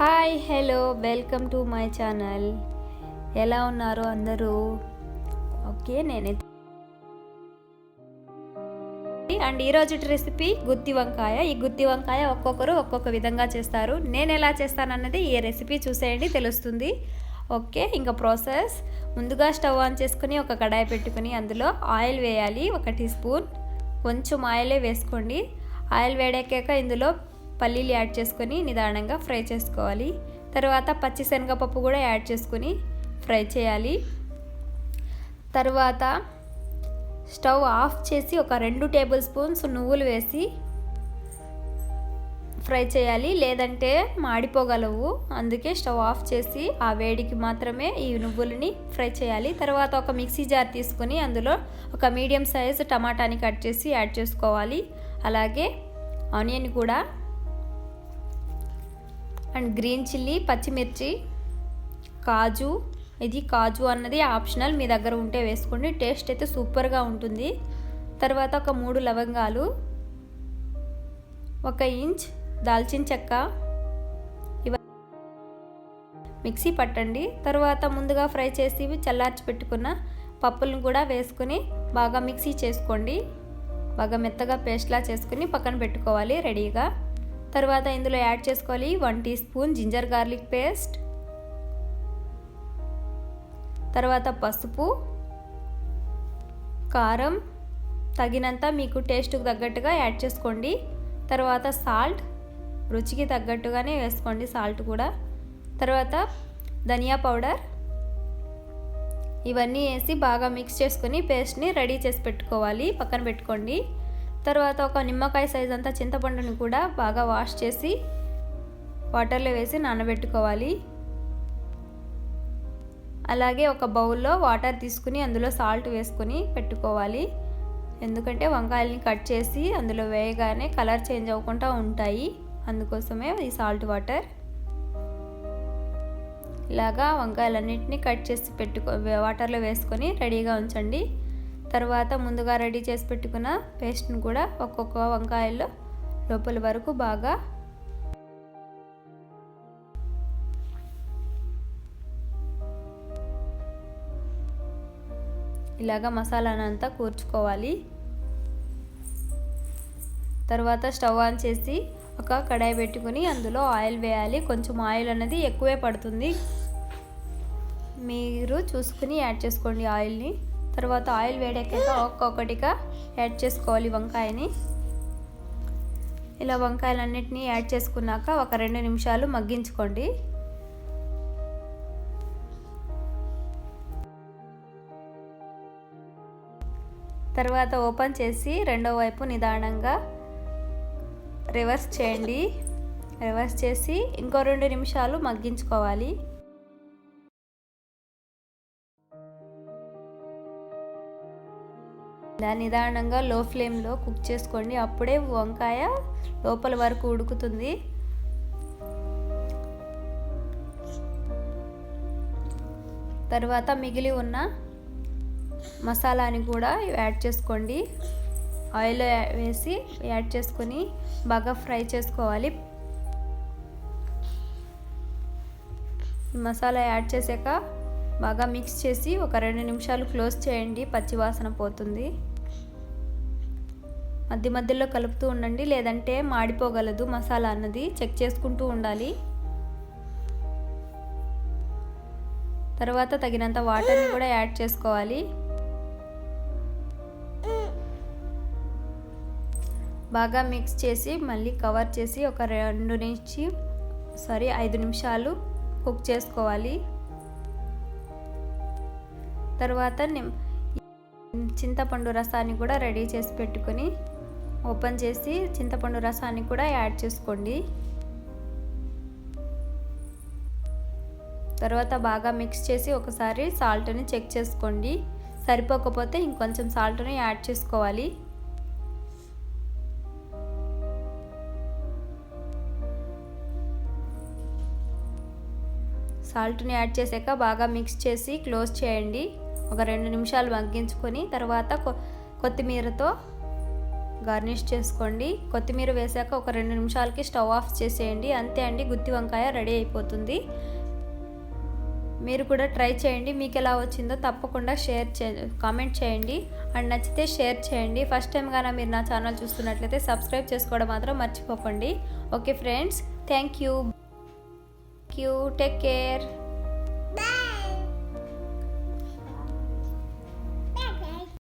Hi hello welcome to my channel. ఎలా ఉన్నారు అందరూ? ఓకే నేనే అండ్ ఈరోజు రెసిపీ గుత్తి వంకాయ. ఈ గుత్తి వంకాయ ఒక్కొక్కరు ఒక్కొక్క విధంగా చేస్తారు. నేను ఎలా చేస్తానన్నది ఈ రెసిపీ చూసేయండి తెలుస్తుంది. ఓకే ఇంకా ప్రాసెస్. ముందుగా స్టవ్ ఆన్ చేసుకుని ఒక కడాయి పెట్టుకుని అందులో ఆయిల్ వేయాలి ఒక టీ స్పూన్. కొంచెం ఆయిలే వేసుకోండి. ఆయిల్ వేడెక్కాక ఇందులో పల్లీలు యాడ్ చేసుకొని నిదానంగా ఫ్రై చేసుకోవాలి. తర్వాత పచ్చిశనగపప్పు కూడా యాడ్ చేసుకొని ఫ్రై చేయాలి. తర్వాత స్టవ్ ఆఫ్ చేసి ఒక రెండు టేబుల్ స్పూన్స్ నువ్వులు వేసి ఫ్రై చేయాలి. లేదంటే మాడిపోగలవు. అందుకే స్టవ్ ఆఫ్ చేసి ఆ వేడికి మాత్రమే ఈ నువ్వులని ఫ్రై చేయాలి. తర్వాత ఒక మిక్సీ జార్ తీసుకొని అందులో ఒక మీడియం సైజ్ టమాటాని కట్ చేసి యాడ్ చేసుకోవాలి. అలాగే ఆనియన్ కూడా అండ్ గ్రీన్ చిల్లీ పచ్చిమిర్చి కాజు. ఇది కాజు అన్నది ఆప్షనల్. మీ దగ్గర ఉంటే వేసుకోండి. టేస్ట్ అయితే సూపర్గా ఉంటుంది. తర్వాత ఒక మూడు లవంగాలు ఒక ఇంచ్ దాల్చిన చెక్క. ఇవ మిక్సీ పట్టండి. తర్వాత ముందుగా ఫ్రై చేసి చల్లార్చి పెట్టుకున్న పప్పులను కూడా వేసుకొని బాగా మిక్సీ చేసుకోండి. బాగా మెత్తగా పేస్ట్లా చేసుకుని పక్కన పెట్టుకోవాలి రెడీగా. తర్వాత ఇందులో యాడ్ చేసుకోవాలి one teaspoon ginger garlic paste. తర్వాత పసుపు కారం. తగినంత మీకు టేస్ట్కి తగ్గట్టుగా యాడ్ చేసుకోండి. తర్వాత సాల్ట్ రుచికి తగ్గట్టుగానే వేసుకోండి సాల్ట్ కూడా. తర్వాత ధనియా పౌడర్. ఇవన్నీ వేసి బాగా మిక్స్ చేసుకొని పేస్ట్ని రెడీ చేసి పెట్టుకోవాలి పక్కన పెట్టుకోండి. తర్వాత ఒక నిమ్మకాయ సైజ్ అంతా చింతపండుని కూడా బాగా వాష్ చేసి వాటర్లో వేసి నానబెట్టుకోవాలి. అలాగే ఒక బౌల్లో వాటర్ తీసుకుని అందులో సాల్ట్ వేసుకొని పెట్టుకోవాలి. ఎందుకంటే వంకాయలని కట్ చేసి అందులో వేయగానే కలర్ చేంజ్ అవ్వకుండా ఉంటాయి. అందుకోసమే ఈ సాల్ట్ వాటర్ ఇలాగా వంకాయలన్నింటినీ కట్ చేసి పెట్టుకో వాటర్లో వేసుకొని రెడీగా ఉంచండి. తర్వాత ముందుగా రెడీ చేసి పెట్టుకున్న పేస్ట్ని కూడా ఒక్కొక్క వంకాయల్లో లోపల వరకు బాగా ఇలాగా మసాలానంతా కూర్చుకోవాలి. తర్వాత స్టవ్ ఆన్ చేసి ఒక కడాయి పెట్టుకుని అందులో ఆయిల్ వేయాలి. కొంచెం ఆయిల్ అనేది ఎక్కువే పడుతుంది. మీరు చూసుకుని యాడ్ చేసుకోండి ఆయిల్ని. తర్వాత ఆయిల్ వేడెక్కాక ఒక్కొక్కటిగా యాడ్ చేసుకోవాలి వంకాయని. ఇలా వంకాయలన్నిటినీ యాడ్ చేసుకున్నాక ఒక రెండు నిమిషాలు మగ్గించుకోండి. తర్వాత ఓపెన్ చేసి రెండో వైపు నిదానంగా రివర్స్ చేయండి. రివర్స్ చేసి ఇంకో రెండు నిమిషాలు మగ్గించుకోవాలి. నిదానంగా లో ఫ్లేమ్లో కుక్ చేసుకోండి. అప్పుడే వంకాయ లోపల వరకు ఉడుకుతుంది. తర్వాత మిగిలి ఉన్న మసాలాని కూడా యాడ్ చేసుకోండి. ఆయిల్ వేసి యాడ్ చేసుకొని బాగా ఫ్రై చేసుకోవాలి. మసాలా యాడ్ చేసాక బాగా మిక్స్ చేసి ఒక రెండు నిమిషాలు క్లోజ్ చేయండి. పచ్చివాసన పోతుంది. మధ్య మధ్యలో కలుపుతూ ఉండండి లేదంటే మాడిపోగలదు మసాలా అన్నది చెక్ చేసుకుంటూ ఉండాలి. తర్వాత తగినంత వాటర్ని కూడా యాడ్ చేసుకోవాలి. బాగా మిక్స్ చేసి మళ్ళీ కవర్ చేసి ఒక రెండు నుంచి సారీ ఐదు నిమిషాలు కుక్ చేసుకోవాలి. తర్వాత చింతపండు రసాన్ని కూడా రెడీ చేసి పెట్టుకొని ఓపెన్ చేసి చింతపండు రసాన్ని కూడా యాడ్ చేసుకోండి. తర్వాత బాగా మిక్స్ చేసి ఒకసారి సాల్ట్ని చెక్ చేసుకోండి. సరిపోకపోతే ఇంకొంచెం సాల్ట్ని యాడ్ చేసుకోవాలి. సాల్ట్ని యాడ్ చేసాక బాగా మిక్స్ చేసి క్లోజ్ చేయండి. ఒక రెండు నిమిషాలు మగ్గించుకొని తర్వాత కొత్తిమీరతో గార్నిష్ చేసుకోండి. కొత్తిమీర వేసాక ఒక రెండు నిమిషాలకి స్టవ్ ఆఫ్ చేసేయండి. అంతే అండి గుత్తి వంకాయ రెడీ అయిపోతుంది. మీరు కూడా ట్రై చేయండి. మీకు ఎలా వచ్చిందో తప్పకుండా షేర్ చే కామెంట్ చేయండి. అండ్ నచ్చితే షేర్ చేయండి. ఫస్ట్ టైం కానీ మీరు నా ఛానల్ చూస్తున్నట్లయితే సబ్స్క్రైబ్ చేసుకోవడం మాత్రం మర్చిపోకండి. Okay friends thank you. You take care